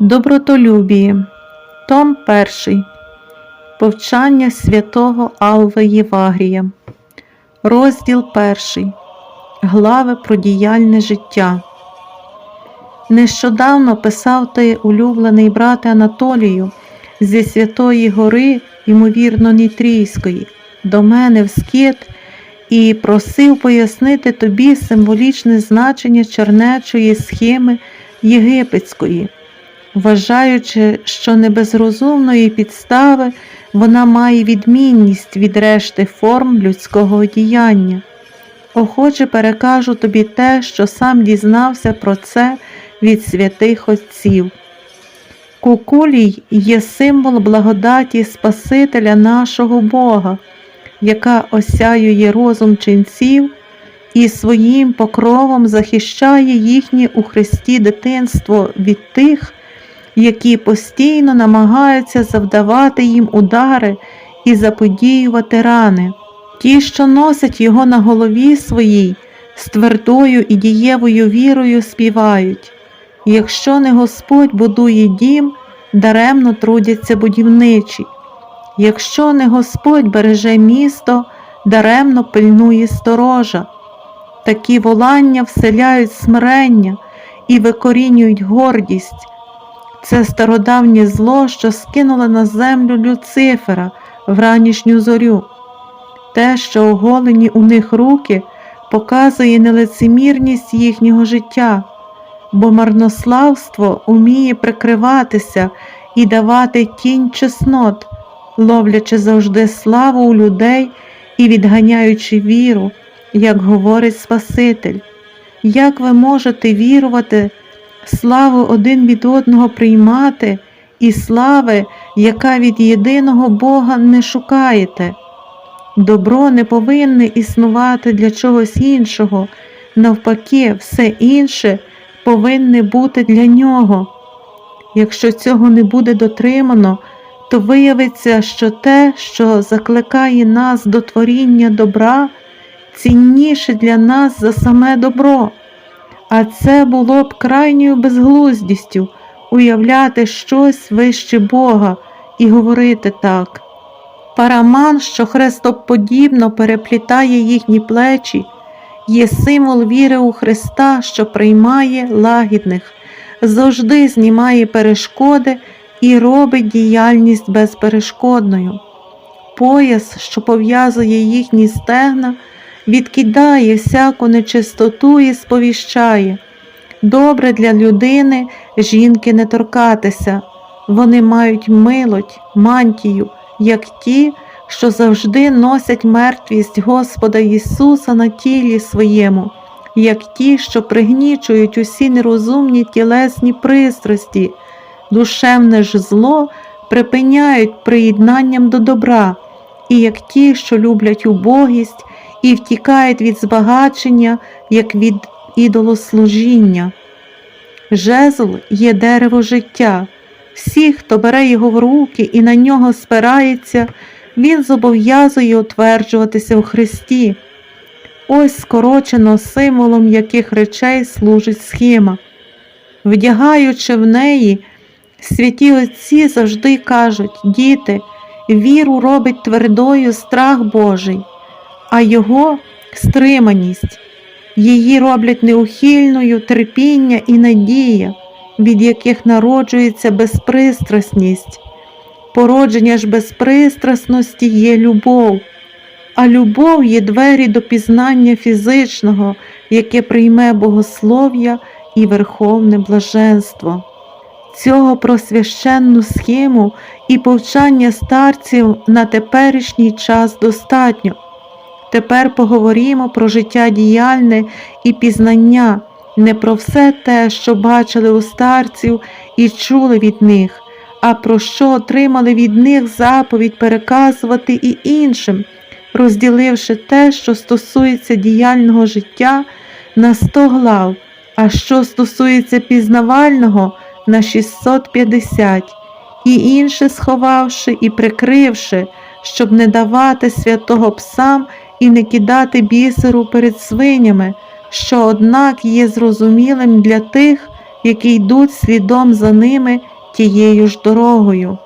Добротолюбіє, Том 1. Повчання святого Алва Євагрія, розділ 1. Глави про діяльне життя. Нещодавно писав ти, улюблений брате Анатолію, зі Святої Гори, ймовірно, Нітрійської, до мене в скіт і просив пояснити тобі символічне значення чернечої схеми єгипетської вважаючи, що не без розумної підстави вона має відмінність від решти форм людського діяння. Охоче перекажу тобі те, що сам дізнався про це від святих отців. Кукулій є символ благодаті Спасителя нашого Бога, яка осяює розум ченців і своїм покровом захищає їхнє у Христі дитинство від тих, які постійно намагаються завдавати їм удари і заподіювати рани. Ті, що носять його на голові своїй, з твердою і дієвою вірою співають якщо не Господь будує дім, даремно трудяться будівничі, якщо не Господь береже місто, даремно пильнує сторожа. Такі волання вселяють смирення і викорінюють гордість. Це стародавнє зло, що скинуло на землю Люцифера в ранішню зорю. Те, що оголені у них руки, показує нелицемірність їхнього життя, бо марнославство уміє прикриватися і давати тінь чеснот, ловлячи завжди славу у людей і відганяючи віру, як говорить Спаситель. Як ви можете вірувати? Славу один від одного приймати і слави, яка від єдиного Бога не шукаєте. Добро не повинне існувати для чогось іншого, навпаки, все інше повинне бути для нього. Якщо цього не буде дотримано, то виявиться, що те, що закликає нас до творіння добра, цінніше для нас за саме добро. А це було б крайньою безглуздістю уявляти щось вище Бога і говорити так. Параман, що хрестоподібно переплітає їхні плечі, є символ віри у Христа, що приймає лагідних, завжди знімає перешкоди і робить діяльність безперешкодною. Пояс, що пов'язує їхні стегна відкидає всяку нечистоту і сповіщає. Добре для людини жінки не торкатися, вони мають милоть, мантію, як ті, що завжди носять мертвість Господа Ісуса на тілі своєму, як ті, що пригнічують усі нерозумні тілесні пристрасті, душевне ж зло припиняють приєднанням до добра, і як ті, що люблять убогість і втікають від збагачення, як від ідолослужіння. Жезл є дерево життя. Всі, хто бере його в руки і на нього спирається, він зобов'язує утверджуватися у Христі. Ось скорочено символом яких речей служить схема. Вдягаючи в неї, святі отці завжди кажуть, діти, віру робить твердою страх Божий а його стриманість. Її роблять неухильною терпіння і надія, від яких народжується безпристрасність. Породження ж безпристрасності є любов, а любов є двері до пізнання фізичного, яке прийме богослов'я і верховне блаженство. Цього про священну схему і повчання старців на теперішній час достатньо. Тепер поговоримо про життя діяльне і пізнання, не про все те, що бачили у старців і чули від них, а про що отримали від них заповідь переказувати і іншим, розділивши те, що стосується діяльного життя на 100 глав, а що стосується пізнавального на 650, і інше сховавши і прикривши, щоб не давати святого псам і не кидати бісеру перед свинями, що, однак, є зрозумілим для тих, які йдуть слідом за ними тією ж дорогою.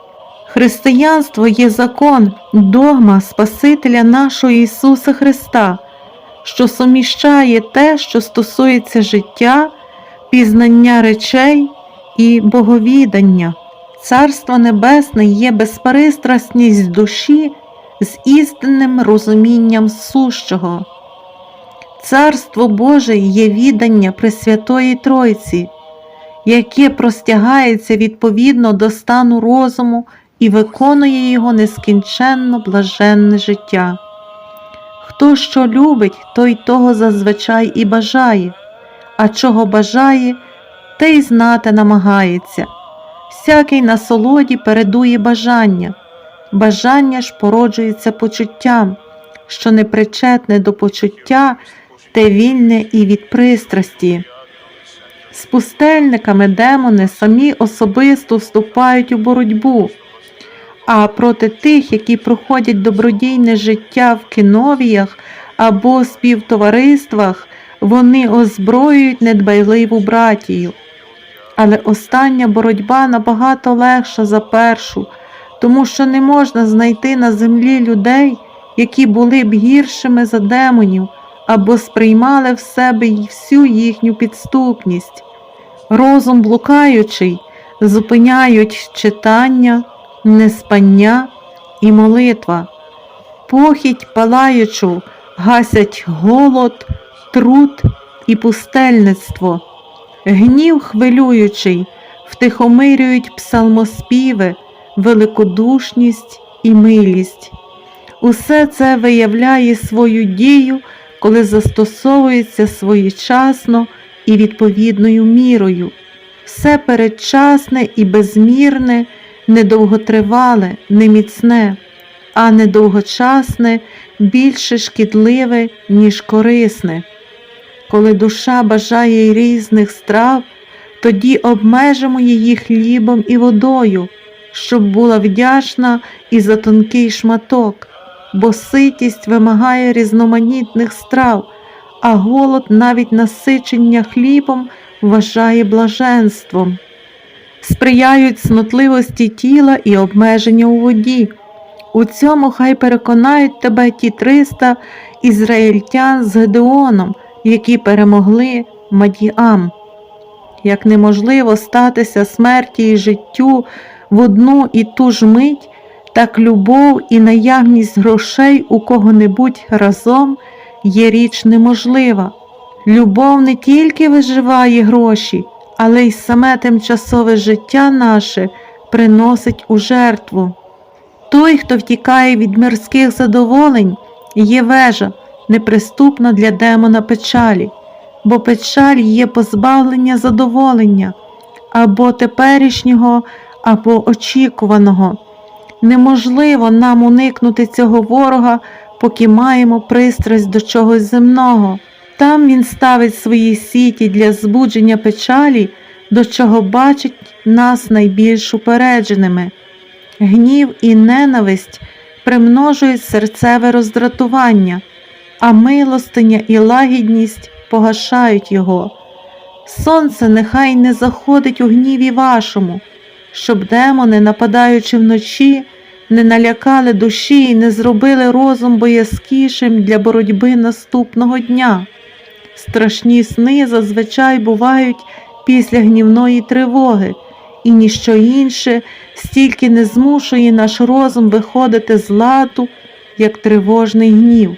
Християнство є закон, догма Спасителя нашого Ісуса Христа, що суміщає те, що стосується життя, пізнання речей і боговідання. Царство Небесне є безпристрасність душі з істинним розумінням сущого. Царство Боже є віддання Пресвятої Тройці, яке простягається відповідно до стану розуму і виконує його нескінченно блаженне життя. Хто що любить, той того зазвичай і бажає, а чого бажає, те й знати намагається. Всякий насолоді передує бажання, бажання ж породжується почуттям, що непричетне до почуття, те вільне і від пристрасті. З пустельниками демони самі особисто вступають у боротьбу, а проти тих, які проходять добродійне життя в кіновіях або співтовариствах, вони озброюють недбайливу братію. Але остання боротьба набагато легша за першу, тому що не можна знайти на землі людей, які були б гіршими за демонів або сприймали в себе й всю їхню підступність. Розум блукаючий зупиняють читання, неспання і молитва, похідь палаючу гасять голод, труд і пустельництво. Гнів хвилюючий, втихомирюють псалмоспіви, великодушність і милість. Усе це виявляє свою дію, коли застосовується своєчасно і відповідною мірою. Все передчасне і безмірне, недовготривале, неміцне, а недовгочасне більше шкідливе, ніж корисне. Коли душа бажає різних страв, тоді обмежимо її хлібом і водою, щоб була вдячна і за тонкий шматок, бо ситість вимагає різноманітних страв, а голод навіть насичення хлібом вважає блаженством. Сприяють снотливості тіла і обмеження у воді. У цьому хай переконають тебе ті 300 ізраїльтян з Гедеоном, які перемогли Мадіам. Як неможливо статися смерті і життю в одну і ту ж мить, так любов і наявність грошей у кого-небудь разом є річ неможлива. Любов не тільки виживає гроші, але й саме тимчасове життя наше приносить у жертву. Той, хто втікає від мирських задоволень, є вежа, неприступна для демона печалі, бо печаль є позбавлення задоволення або теперішнього, або очікуваного. Неможливо нам уникнути цього ворога, поки маємо пристрасть до чогось земного. Там він ставить свої сіті для збудження печалі, до чого бачить нас найбільш упередженими. Гнів і ненависть примножують серцеве роздратування, а милостиня і лагідність погашають його. Сонце нехай не заходить у гніві вашому, щоб демони, нападаючи вночі, не налякали душі і не зробили розум боязкішим для боротьби наступного дня. Страшні сни зазвичай бувають після гнівної тривоги, і ніщо інше стільки не змушує наш розум виходити з ладу, як тривожний гнів.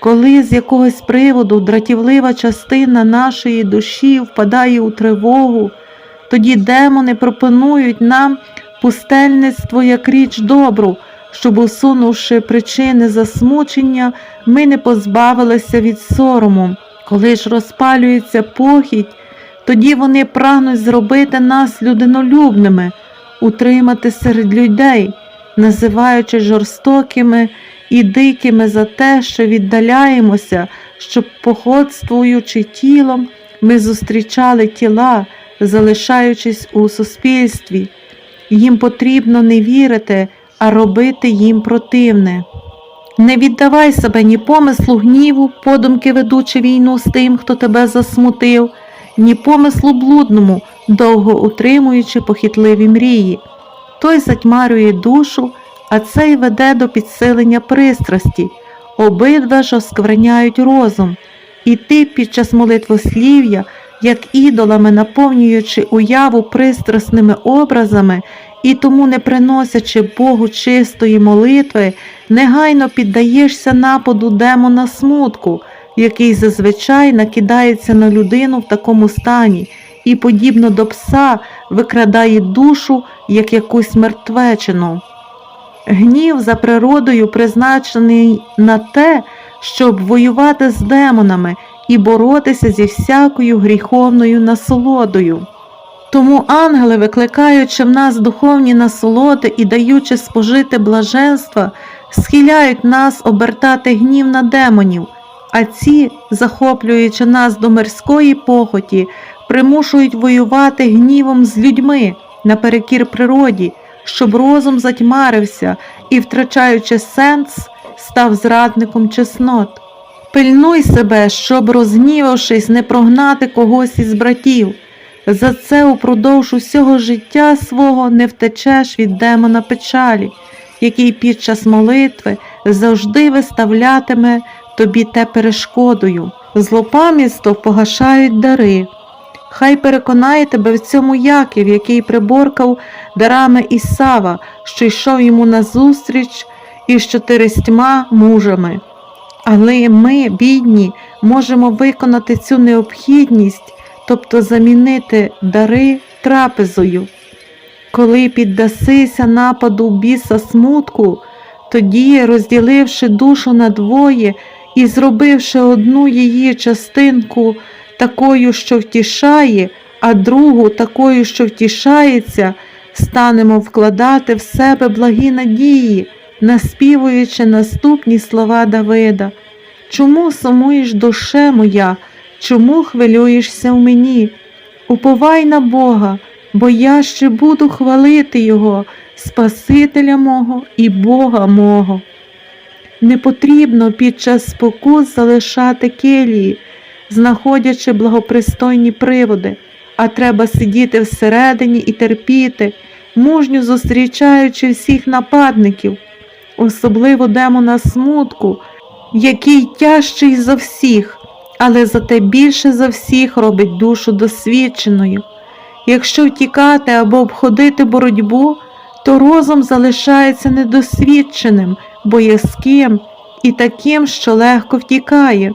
Коли з якогось приводу дратівлива частина нашої душі впадає у тривогу, тоді демони пропонують нам пустельництво як річ добру, щоб, усунувши причини засмучення, ми не позбавилися від сорому. Коли ж розпалюється похідь, тоді вони прагнуть зробити нас людинолюбними, утримати серед людей, називаючи жорстокими і дикими за те, що віддаляємося, щоб, походствуючи тілом, ми зустрічали тіла, залишаючись у суспільстві. Їм потрібно не вірити, а робити їм противне. Не віддавай себе ні помислу гніву, подумки ведучи війну з тим, хто тебе засмутив, ні помислу блудному, довго утримуючи похитливі мрії. Той затьмарює душу, а цей веде до підсилення пристрасті. Обидва ж оскверняють розум, і ти під час молитвослів'я, як ідолами наповнюючи уяву пристрасними образами і тому не приносячи Богу чистої молитви, негайно піддаєшся нападу демона смутку, який зазвичай накидається на людину в такому стані, і, подібно до пса, викрадає душу як якусь мертвечину. Гнів за природою призначений на те, щоб воювати з демонами і боротися зі всякою гріховною насолодою. Тому ангели, викликаючи в нас духовні насолоди і даючи спожити блаженства, схиляють нас обертати гнів на демонів, а ці, захоплюючи нас до мирської похоті, примушують воювати гнівом з людьми наперекір природі, щоб розум затьмарився і, втрачаючи сенс, став зрадником чеснот. Пильнуй себе, щоб, розгнівавшись, не прогнати когось із братів. За це упродовж усього життя свого не втечеш від демона печалі, який під час молитви завжди виставлятиме тобі те перешкодою. Злопам'ятство погашають дари. Хай переконає тебе в цьому Яків, який приборкав дарами Ісава, що йшов йому назустріч із чотиристьма мужами. Але ми, бідні, можемо виконати цю необхідність, тобто замінити дари трапезою. Коли піддасися нападу біса смутку, тоді, розділивши душу на двоє і зробивши одну її частинку такою, що втішає, а другу такою, що втішається, станемо вкладати в себе благі надії, наспівуючи наступні слова Давида. Чому сумуєш душе моя, чому хвилюєшся в мені? Уповай на Бога, бо я ще буду хвалити Його, Спасителя мого і Бога мого. Не потрібно під час спокус залишати келії, знаходячи благопристойні приводи, а треба сидіти всередині і терпіти, мужньо зустрічаючи всіх нападників, особливо демона смутку, який тяжчий за всіх, але зате більше за всіх робить душу досвідченою. Якщо втікати або обходити боротьбу, то розум залишається недосвідченим, боязким і таким, що легко втікає.